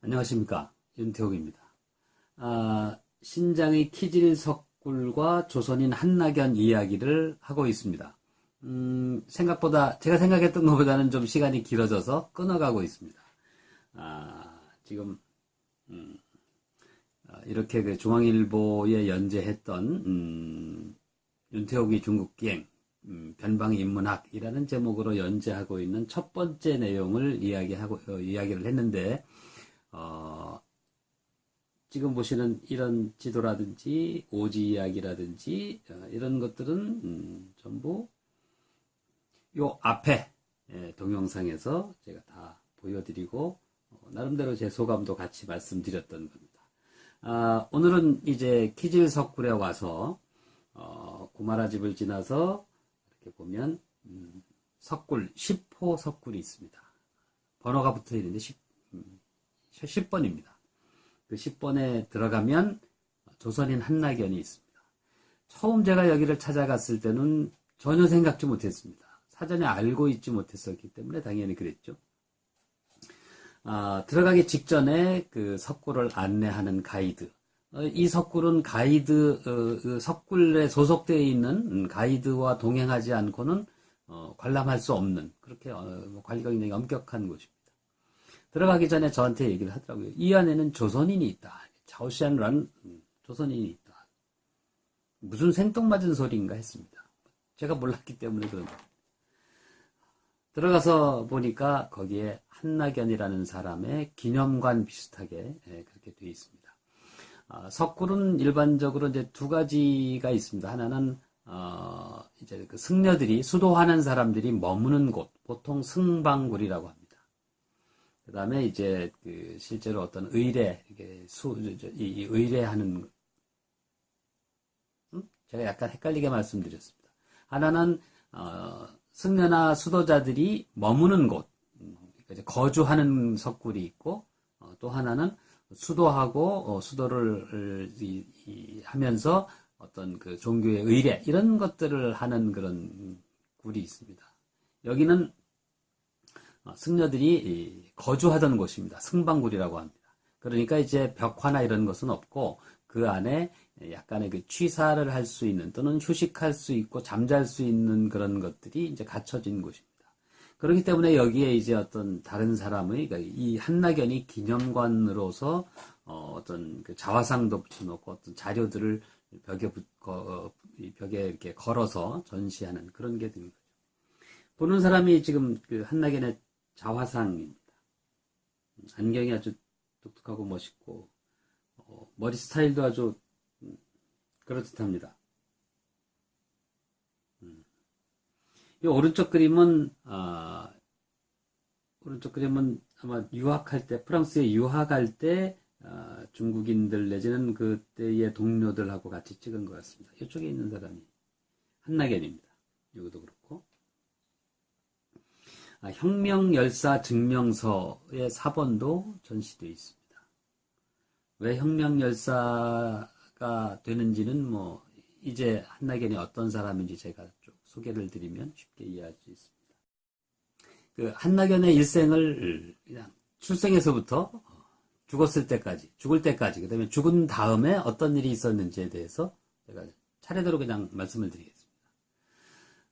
안녕하십니까. 윤태욱입니다. 아, 신장의 키질석굴과 조선인 한낙연 이야기를 하고 있습니다. 음, 생각보다, 제가 생각했던 것보다는 좀 시간이 길어져서 끊어가고 있습니다. 아, 지금, 음, 아, 이렇게 그 중앙일보에 연재했던, 음, 윤태욱의 중국 기행, 음, 변방의 인문학이라는 제목으로 연재하고 있는 첫 번째 내용을 이야기하고, 어, 이야기를 했는데, 어, 지금 보시는 이런 지도라든지 오지 이야기라든지 어, 이런 것들은 음, 전부 요 앞에 예, 동영상에서 제가 다 보여드리고 어, 나름대로 제 소감도 같이 말씀드렸던 겁니다. 아, 오늘은 이제 키질석굴에 와서 어, 구마라 집을 지나서 이렇게 보면 음, 석굴 10호 석굴이 있습니다. 번호가 붙어 있는데 10, 10번입니다. 그 10번에 들어가면 조선인 한낙연이 있습니다. 처음 제가 여기를 찾아갔을 때는 전혀 생각지 못했습니다. 사전에 알고 있지 못했었기 때문에 당연히 그랬죠. 아, 들어가기 직전에 그 석굴을 안내하는 가이드. 어, 이 석굴은 가이드, 어, 그 석굴에 소속되어 있는 가이드와 동행하지 않고는 어, 관람할 수 없는 그렇게 어, 뭐 관리가 굉장히 엄격한 곳입니다. 들어가기 전에 저한테 얘기를 하더라고요. 이 안에는 조선인이 있다. 자오시안라는 조선인이 있다. 무슨 생뚱맞은 소리인가 했습니다. 제가 몰랐기 때문에 그런 겁니다. 들어가서 보니까 거기에 한낙연이라는 사람의 기념관 비슷하게 예, 그렇게 되어 있습니다. 아, 석굴은 일반적으로 이제 두 가지가 있습니다. 하나는 어, 이제 그 승려들이 수도하는 사람들이 머무는 곳, 보통 승방굴이라고 합니다. 그 다음에 이제 그 실제로 어떤 의뢰, 이게 수, 이 의뢰하는, 음? 제가 약간 헷갈리게 말씀드렸습니다. 하나는, 어, 승려나 수도자들이 머무는 곳, 음, 그러니까 거주하는 석굴이 있고, 어, 또 하나는 수도하고, 어, 수도를 이, 이, 하면서 어떤 그 종교의 의뢰, 이런 것들을 하는 그런 굴이 있습니다. 여기는 어, 승려들이 거주하던 곳입니다. 승방굴이라고 합니다. 그러니까 이제 벽화나 이런 것은 없고 그 안에 약간의 그 취사를 할 수 있는 또는 휴식할 수 있고 잠잘 수 있는 그런 것들이 이제 갖춰진 곳입니다. 그렇기 때문에 여기에 이제 어떤 다른 사람의 그러니까 이 한낙연이 기념관으로서 어, 떤 그 자화상도 붙여놓고 어떤 자료들을 벽에 붙, 거, 벽에 이렇게 걸어서 전시하는 그런 게 된 거죠. 보는 사람이 지금 그 한낙연의 자화상입니다. 안경이 아주 독특하고 멋있고 어, 머리 스타일도 아주 음, 그럴듯합니다. 음. 이 오른쪽 그림은 아, 오른쪽 그림은 아마 유학할 때 프랑스에 유학할 때 아, 중국인들 내지는 그때의 동료들하고 같이 찍은 것 같습니다. 이쪽에 있는 사람이 한낙연입니다. 여기도 그렇고 아, 혁명 열사 증명서의 사본도 전시되어 있습니다. 왜 혁명 열사가 되는지는 뭐 이제 한낙연이 어떤 사람인지 제가 쭉 소개를 드리면 쉽게 이해할 수 있습니다. 그 한낙연의 일생을 그냥 출생에서부터 죽었을 때까지, 죽을 때까지, 그 다음에 죽은 다음에 어떤 일이 있었는지에 대해서 제가 차례대로 그냥 말씀을 드리겠습니다.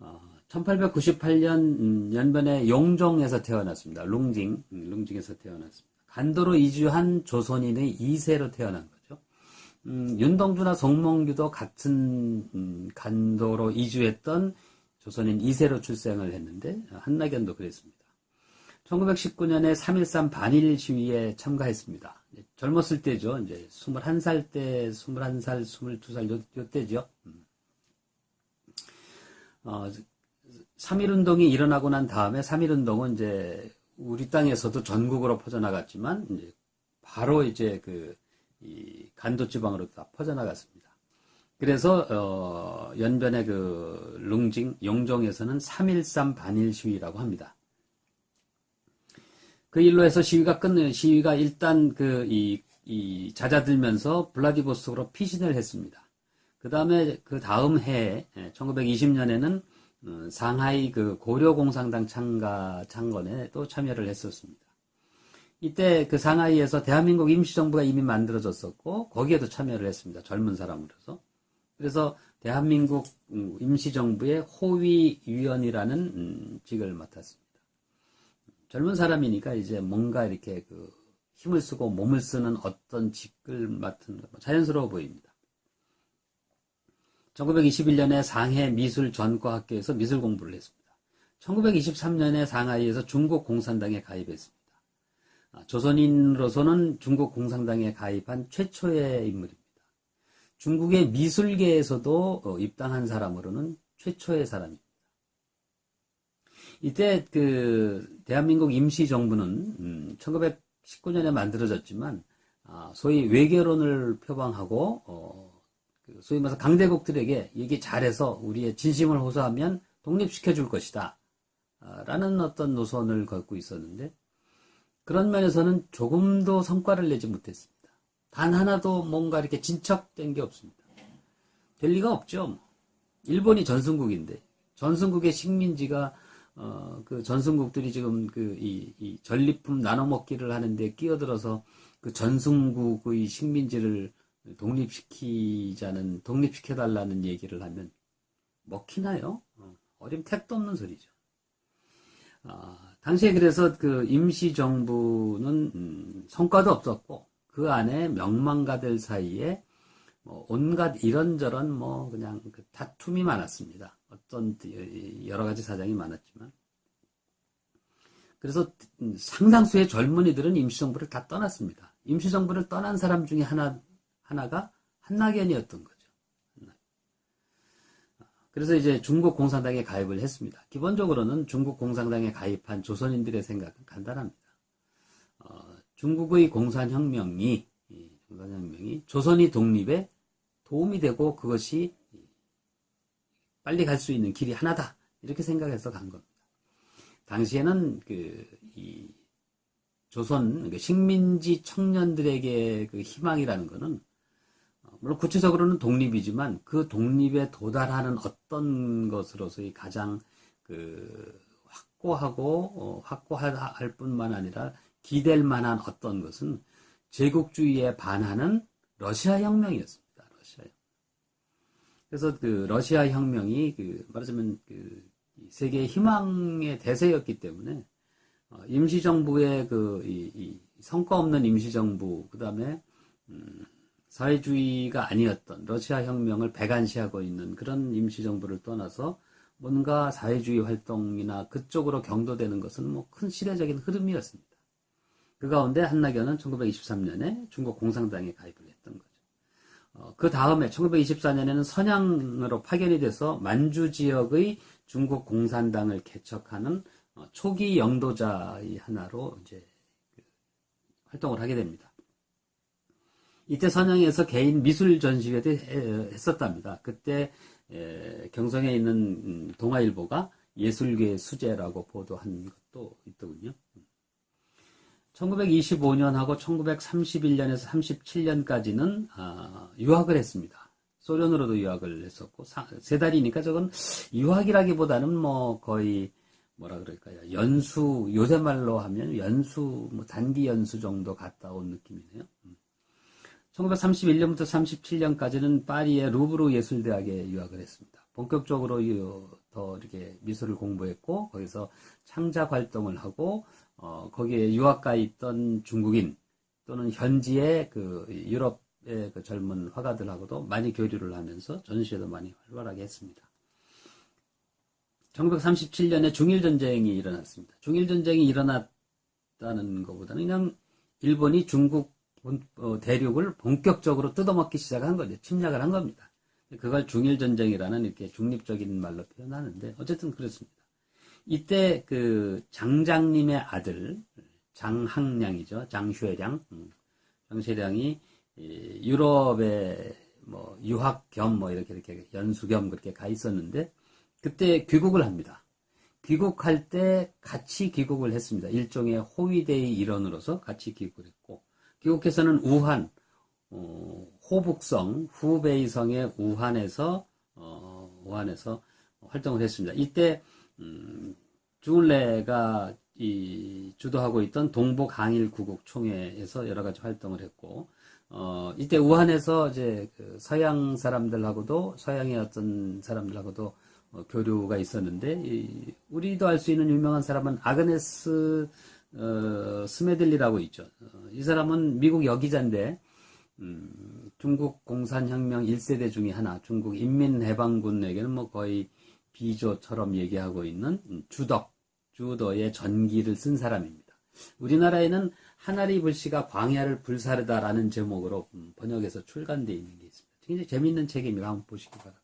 어, 1898년 연변에 용종에서 태어났습니다. 룽징, 음, 룽징에서 태어났습니다. 간도로 이주한 조선인의 2세로 태어난 거죠. 음, 윤동주나 송몽규도 같은 음, 간도로 이주했던 조선인 2세로 출생을 했는데 한낙연도 그랬습니다. 1919년에 3.13 반일 시위에 참가했습니다. 젊었을 때죠. 이제 21살 때, 21살, 22살 요, 요 때죠. 음. 어, 3.1운동이 일어나고 난 다음에 3.1운동은 이제 우리 땅에서도 전국으로 퍼져나갔지만 이제 바로 이제 그이 간도 지방으로 다 퍼져나갔습니다. 그래서 어 연변의 그 룽징 용종에서는 3.13 반일 시위라고 합니다. 그 일로 해서 시위가 끝내 시위가 일단 그이 이 잦아들면서 블라디보스토크로 피신을 했습니다. 그 다음에 그 다음 해에 1920년에는 어, 상하이 그 고려공산당 참가 창건에 또 참여를 했었습니다. 이때 그 상하이에서 대한민국 임시정부가 이미 만들어졌었고 거기에도 참여를 했습니다. 젊은 사람으로서. 그래서 대한민국 음, 임시정부의 호위위원이라는 음, 직을 맡았습니다. 젊은 사람이니까 이제 뭔가 이렇게 그 힘을 쓰고 몸을 쓰는 어떤 직을 맡은 거 자연스러워 보입니다. 1921년에 상해 미술 전과학교에서 미술 공부를 했습니다. 1923년에 상하이에서 중국 공산당에 가입했습니다. 아, 조선인으로서는 중국 공산당에 가입한 최초의 인물입니다. 중국의 미술계에서도 어, 입당한 사람으로는 최초의 사람입니다. 이때 그 대한민국 임시정부는 1919년에 만들어졌지만 아, 소위 외교론을 표방하고 어, 그 소위 말해서 강대국들에게 이게 잘해서 우리의 진심을 호소하면 독립시켜 줄 것이다. 아, 라는 어떤 노선을 걷고 있었는데 그런 면에서는 조금도 성과를 내지 못했습니다. 단 하나도 뭔가 이렇게 진척된 게 없습니다. 될 리가 없죠. 뭐. 일본이 전승국인데 전승국의 식민지가 어, 그 전승국들이 지금 그 이, 이 전리품 나눠 먹기를 하는데 끼어들어서 그 전승국의 식민지를 독립시키자는 독립시켜달라는 얘기를 하면 먹히나요? 어, 어림 택도 없는 소리죠. 아, 당시에 그래서 그 임시 정부는 음, 성과도 없었고 그 안에 명망가들 사이에 뭐 온갖 이런저런 뭐 그냥 그 다툼이 많았습니다. 어떤 여러 가지 사정이 많았지만 그래서 상당수의 젊은이들은 임시정부를 다 떠났습니다. 임시정부를 떠난 사람 중에 하나 하나가 한낙연이었던 거죠. 그래서 이제 중국 공산당에 가입을 했습니다. 기본적으로는 중국 공산당에 가입한 조선인들의 생각은 간단합니다. 어, 중국의 공산혁명이 공산혁명이 조선이 독립에 도움이 되고 그것이 빨리 갈 수 있는 길이 하나다 이렇게 생각해서 간 겁니다. 당시에는 그이 조선 그 식민지 청년들에게 그 희망이라는 것은 물론 구체적으로는 독립이지만 그 독립에 도달하는 어떤 것으로서의 가장 그 확고하고 어, 확고할 뿐만 아니라 기댈 만한 어떤 것은 제국주의에 반하는 러시아 혁명이었습니다. 러시아. 그래서 그 러시아 혁명이 그 말하자면 그 세계의 희망의 대세였기 때문에 어, 임시정부의 그 이, 이 성과 없는 임시정부 그 다음에 음, 사회주의가 아니었던 러시아 혁명을 배관시하고 있는 그런 임시정부를 떠나서 뭔가 사회주의 활동이나 그쪽으로 경도되는 것은 뭐 큰 시대적인 흐름이었습니다. 그 가운데 한나견은 1923년에 중국 공산당에 가입을 했던 거죠. 어, 그 다음에 1924년에는 선양으로 파견이 돼서 만주 지역의 중국 공산당을 개척하는 어, 초기 영도자의 하나로 이제 그 활동을 하게 됩니다. 이때 선영에서 개인 미술 전시회도 했었답니다. 그때 경성에 있는 음, 동아일보가 예술계 수제라고 보도한 것도 있더군요. 1925년하고 1931년에서 37년까지는 아, 유학을 했습니다. 소련으로도 유학을 했었고 세 달이니까 저건 유학이라기보다는 뭐 거의 뭐라 그럴까요? 연수 요새 말로 하면 연수 뭐 단기 연수 정도 갔다 온 느낌이네요. 1931년부터 37년까지는 파리의 루브르 예술대학에 유학을 했습니다. 본격적으로 더 이렇게 미술을 공부했고 거기서 창작 활동을 하고 어, 거기에 유학가 있던 중국인 또는 현지의 그 유럽의 그 젊은 화가들하고도 많이 교류를 하면서 전시회도 많이 활발하게 했습니다. 1937년에 중일전쟁이 일어났습니다. 중일전쟁이 일어났다는 것보다는 그냥 일본이 중국 어, 대륙을 본격적으로 뜯어먹기 시작한 거죠. 침략을 한 겁니다. 그걸 중일전쟁이라는 이렇게 중립적인 말로 표현하는데 어쨌든 그렇습니다. 이때 그 장장님의 아들 장항량이죠. 장쉐량. 음, 장쉐량이 유럽에 뭐 유학 겸 뭐 이렇게 이렇게 연수 겸 그렇게 가 있었는데 그때 귀국을 합니다. 귀국할 때 같이 귀국을 했습니다. 일종의 호위대의 일원으로서 같이 귀국을 했고 귀국해서는 우한, 어, 호북성, 후베이성의 우한에서, 어, 우한에서 활동을 했습니다. 이때, 음, 중울레가 이 주도하고 있던 동북 항일 구국 총회에서 여러 가지 활동을 했고 어 이때 우한에서 이제 그 서양 사람들하고도 서양의 어떤 사람들하고도 어, 교류가 있었는데 이 우리도 알 수 있는 유명한 사람은 아그네스 어, 스메들리라고 있죠. 어, 이 사람은 미국 여기자인데 음, 중국 공산혁명 1세대 중에 하나, 중국 인민해방군에게는 뭐 거의 비조처럼 얘기하고 있는 음, 주덕, 주더의 전기를 쓴 사람입니다. 우리나라에는 하나리 불씨가 광야를 불사르다라는 제목으로 음, 번역해서 출간되어 있는 게 있습니다. 굉장히 재밌는 책입니다. 한번 보시기 바랍니다.